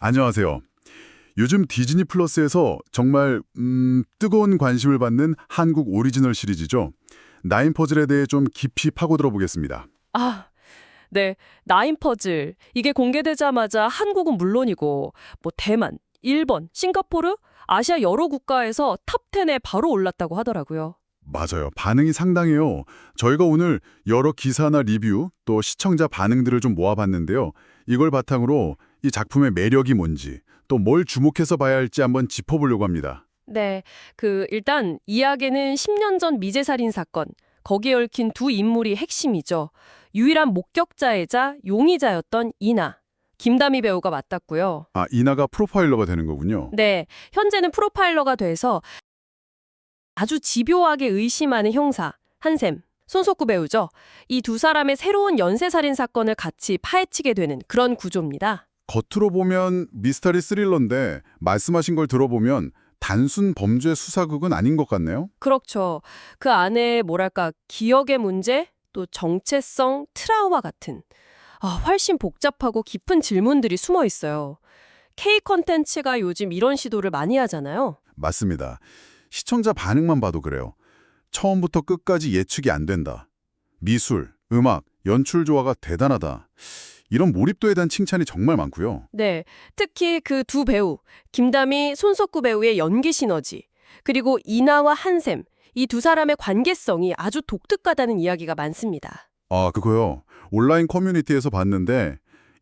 안녕하세요. 요즘 디즈니 플러스에서 정말 음, 뜨거운 관심을 받는 한국 오리지널 시리즈죠. 나인 퍼즐에 대해 좀 깊이 파고들어 보겠습니다. 아, 네. 나인 퍼즐. 이게 공개되자마자 한국은 물론이고 뭐 대만, 일본, 싱가포르, 아시아 여러 국가에서 탑10에 바로 올랐다고 하더라고요. 맞아요. 반응이 상당해요. 저희가 오늘 여러 기사나 리뷰 또 시청자 반응들을 좀 모아봤는데요. 이걸 바탕으로 이 작품의 매력이 뭔지 또 뭘 주목해서 봐야 할지 한번 짚어보려고 합니다. 네. 그 일단 이야기는 10년 전 미제 살인 사건. 거기에 얽힌 두 인물이 핵심이죠. 유일한 목격자이자 용의자였던 이나. 김다미 배우가 맡았고요. 아, 이나가 프로파일러가 되는 거군요. 네, 현재는 프로파일러가 돼서 아주 집요하게 의심하는 형사, 한샘, 손석구 배우죠. 이 두 사람의 새로운 연쇄살인 사건을 같이 파헤치게 되는 그런 구조입니다. 겉으로 보면 미스터리 스릴러인데 말씀하신 걸 들어보면 단순 범죄 수사극은 아닌 것 같네요. 그렇죠. 그 안에 뭐랄까 기억의 문제, 또 정체성, 트라우마 같은 아, 훨씬 복잡하고 깊은 질문들이 숨어 있어요. K 컨텐츠가 요즘 이런 시도를 많이 하잖아요. 맞습니다. 시청자 반응만 봐도 그래요. 처음부터 끝까지 예측이 안 된다. 미술, 음악, 연출 조화가 대단하다. 이런 몰입도에 대한 칭찬이 정말 많고요. 네, 특히 그 두 배우, 김다미, 손석구 배우의 연기 시너지, 그리고 이나와 한샘, 이 두 사람의 관계성이 아주 독특하다는 이야기가 많습니다. 아, 그거요. 온라인 커뮤니티에서 봤는데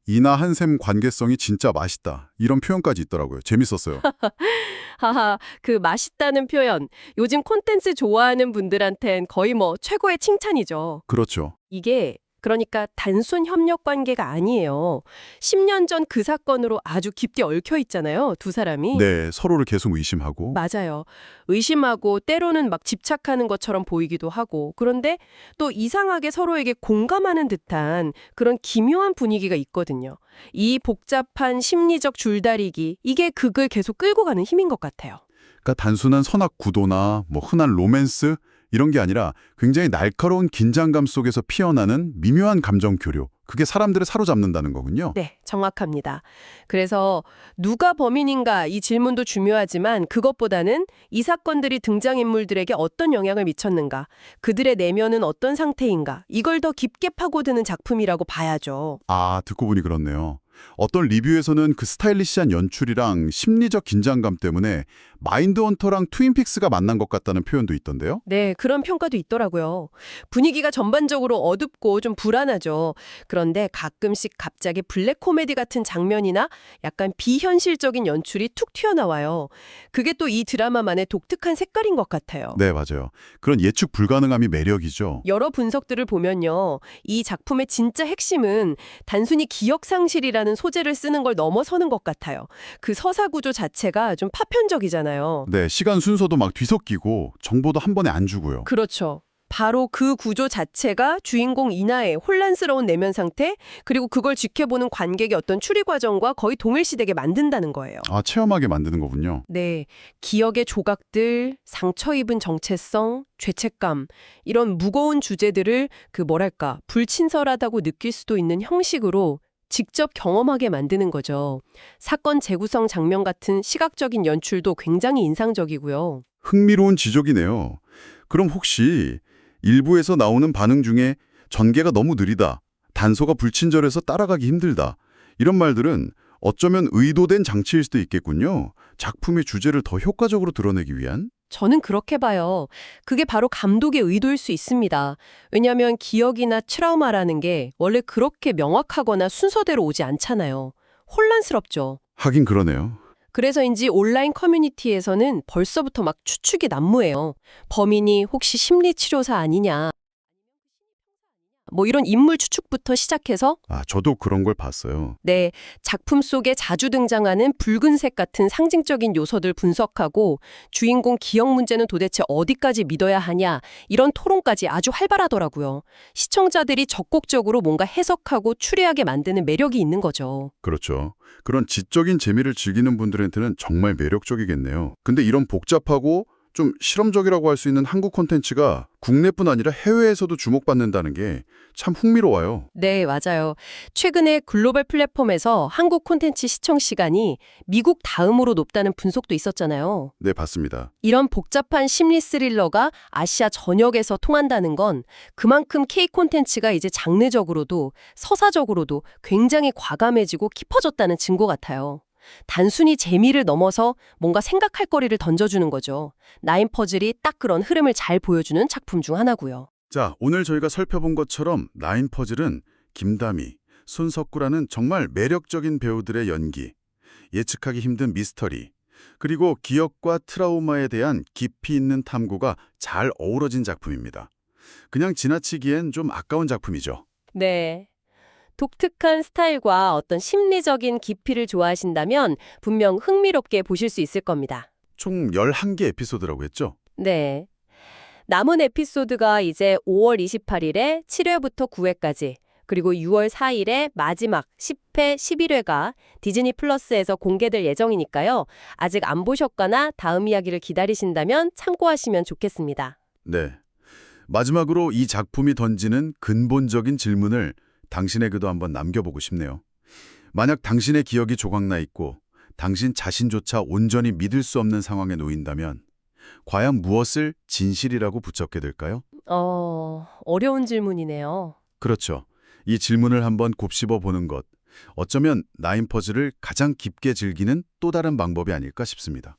이나 한샘 관계성이 진짜 맛있다. 이런 표현까지 있더라고요. 재밌었어요. 하하, 그 맛있다는 표현, 요즘 콘텐츠 좋아하는 분들한텐 거의 뭐 최고의 칭찬이죠. 그렇죠. 이게 그러니까 단순 협력 관계가 아니에요. 10년 전 그 사건으로 아주 깊게 얽혀 있잖아요, 두 사람이. 네, 서로를 계속 의심하고 맞아요. 의심하고 때로는 막 집착하는 것처럼 보이기도 하고 그런데 또 이상하게 서로에게 공감하는 듯한 그런 기묘한 분위기가 있거든요. 이 복잡한 심리적 줄다리기 이게 극을 계속 끌고 가는 힘인 것 같아요. 그러니까 단순한 선악 구도나 뭐 흔한 로맨스 이런 게 아니라 굉장히 날카로운 긴장감 속에서 피어나는 미묘한 감정 교류. 그게 사람들을 사로잡는다는 거군요. 네, 정확합니다. 그래서 누가 범인인가 이 질문도 중요하지만 그것보다는 이 사건들이 등장인물들에게 어떤 영향을 미쳤는가, 그들의 내면은 어떤 상태인가, 이걸 더 깊게 파고드는 작품이라고 봐야죠. 아, 듣고 보니 그렇네요. 어떤 리뷰에서는 그 스타일리시한 연출이랑 심리적 긴장감 때문에 마인드 헌터랑 트윈픽스가 만난 것 같다는 표현도 있던데요. 네, 그런 평가도 있더라고요. 분위기가 전반적으로 어둡고 좀 불안하죠. 그런데 가끔씩 갑자기 블랙 코미디 같은 장면이나 약간 비현실적인 연출이 툭 튀어나와요. 그게 또 이 드라마만의 독특한 색깔인 것 같아요. 네, 맞아요. 그런 예측 불가능함이 매력이죠. 여러 분석들을 보면요. 이 작품의 진짜 핵심은 단순히 기억 상실이라는 소재를 쓰는 걸 넘어서는 것 같아요. 그 서사 구조 자체가 좀 파편적이잖아요. 네, 시간 순서도 막 뒤섞이고 정보도 한 번에 안 주고요. 그렇죠. 바로 그 구조 자체가 주인공 이나의 혼란스러운 내면 상태, 그리고 그걸 지켜보는 관객의 어떤 추리 과정과 거의 동일시되게 만든다는 거예요. 아, 체험하게 만드는 거군요. 네, 기억의 조각들, 상처 입은 정체성, 죄책감 이런 무거운 주제들을 그 뭐랄까 불친절하다고 느낄 수도 있는 형식으로 직접 경험하게 만드는 거죠. 사건 재구성 장면 같은 시각적인 연출도 굉장히 인상적이고요. 흥미로운 지적이네요. 그럼 혹시 일부에서 나오는 반응 중에 전개가 너무 느리다, 단서가 불친절해서 따라가기 힘들다, 이런 말들은 어쩌면 의도된 장치일 수도 있겠군요. 작품의 주제를 더 효과적으로 드러내기 위한? 저는 그렇게 봐요. 그게 바로 감독의 의도일 수 있습니다. 왜냐하면 기억이나 트라우마라는 게 원래 그렇게 명확하거나 순서대로 오지 않잖아요. 혼란스럽죠. 하긴 그러네요. 그래서인지 온라인 커뮤니티에서는 벌써부터 막 추측이 난무해요. 범인이 혹시 심리치료사 아니냐. 뭐 이런 인물 추측부터 시작해서 아, 저도 그런 걸 봤어요. 네, 작품 속에 자주 등장하는 붉은색 같은 상징적인 요소들 분석하고 주인공 기억 문제는 도대체 어디까지 믿어야 하냐 이런 토론까지 아주 활발하더라고요. 시청자들이 적극적으로 뭔가 해석하고 추리하게 만드는 매력이 있는 거죠. 그렇죠. 그런 지적인 재미를 즐기는 분들한테는 정말 매력적이겠네요. 근데 이런 복잡하고 좀 실험적이라고 할 수 있는 한국 콘텐츠가 국내뿐 아니라 해외에서도 주목받는다는 게 참 흥미로워요. 네, 맞아요. 최근에 글로벌 플랫폼에서 한국 콘텐츠 시청 시간이 미국 다음으로 높다는 분석도 있었잖아요. 네, 봤습니다. 이런 복잡한 심리 스릴러가 아시아 전역에서 통한다는 건 그만큼 K 콘텐츠가 이제 장르적으로도 서사적으로도 굉장히 과감해지고 깊어졌다는 증거 같아요. 단순히 재미를 넘어서 뭔가 생각할 거리를 던져주는 거죠. 나인 퍼즐이 딱 그런 흐름을 잘 보여주는 작품 중 하나고요. 자, 오늘 저희가 살펴본 것처럼 나인 퍼즐은 김다미, 손석구라는 정말 매력적인 배우들의 연기, 예측하기 힘든 미스터리, 그리고 기억과 트라우마에 대한 깊이 있는 탐구가 잘 어우러진 작품입니다. 그냥 지나치기엔 좀 아까운 작품이죠. 네. 독특한 스타일과 어떤 심리적인 깊이를 좋아하신다면 분명 흥미롭게 보실 수 있을 겁니다. 총 11개 에피소드라고 했죠? 네. 남은 에피소드가 이제 5월 28일에 7회부터 9회까지, 그리고 6월 4일에 마지막 10회, 11회가 디즈니 플러스에서 공개될 예정이니까요. 아직 안 보셨거나 다음 이야기를 기다리신다면 참고하시면 좋겠습니다. 네. 마지막으로 이 작품이 던지는 근본적인 질문을 당신에게도 한번 남겨보고 싶네요. 만약 당신의 기억이 조각나 있고 당신 자신조차 온전히 믿을 수 없는 상황에 놓인다면 과연 무엇을 진실이라고 붙잡게 될까요? 어, 어려운 질문이네요. 그렇죠. 이 질문을 한번 곱씹어 보는 것. 어쩌면 나인 퍼즐을 가장 깊게 즐기는 또 다른 방법이 아닐까 싶습니다.